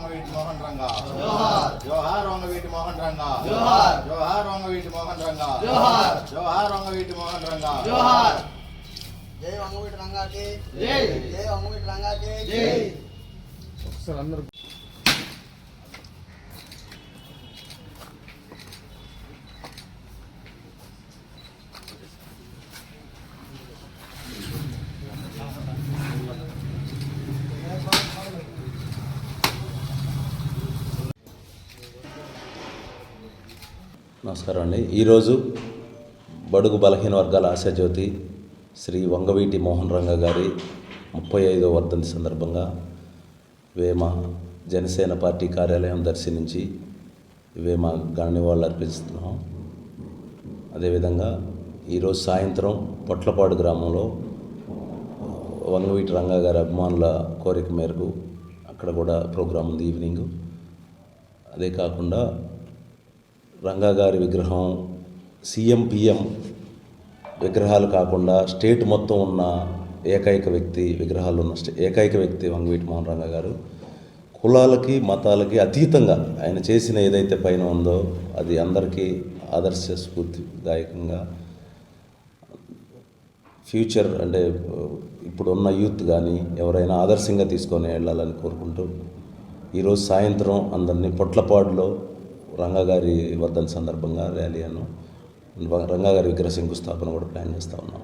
రంగవీటి మోహన్ రంగా. జోహార్. రంగవీటి మోహన్ రంగా. జోహార్. రంగవీటి మోహన్ రంగా. జోహార్. రంగవీటి మోహన్ రంగా. జై రంగవీటి రంగాకి. జై. జై రంగవీటి రంగాకి. జై. ఒకసారి అందరూ నమస్కారం అండి. ఈరోజు బడుగు బలహీన వర్గాల ఆశాజ్యోతి శ్రీ వంగవీటి మోహన్ రంగ గారి ముప్పై ఐదో వర్ధంతి సందర్భంగా వేమ జనసేన పార్టీ కార్యాలయం దర్శించి వేమ గానివాళ్ళు అర్పిస్తున్నాం. అదేవిధంగా ఈరోజు సాయంత్రం పొట్లపాడు గ్రామంలో వంగవీటి రంగా గారి అభిమానుల కోరిక మేరకు అక్కడ కూడా ప్రోగ్రాం ఉంది ఈవినింగ్. అదే కాకుండా రంగా గారి విగ్రహం సీఎం పిఎం విగ్రహాలు కాకుండా స్టేట్ మొత్తం ఉన్న ఏకైక వ్యక్తి విగ్రహాలు ఉన్న స్టే- ఏకైక వ్యక్తి వంగవీటి మోహన్ రంగ గారు కులాలకి మతాలకి అతీతంగా ఆయన చేసిన ఏదైతే పైన ఉందో అది అందరికీ ఆదర్శ స్ఫూర్తిదాయకంగా ఫ్యూచర్ అంటే ఇప్పుడున్న యూత్ కానీ ఎవరైనా ఆదర్శంగా తీసుకొని వెళ్ళాలని కోరుకుంటూ ఈరోజు సాయంత్రం అందరినీ పొట్లపాడులో రంగగారి వర్ధన్ సందర్భంగా ర్యాలీ అను రంగాగారి విగ్రహ శంకుస్థాపన కూడా ప్లాన్ చేస్తూ ఉన్నాం.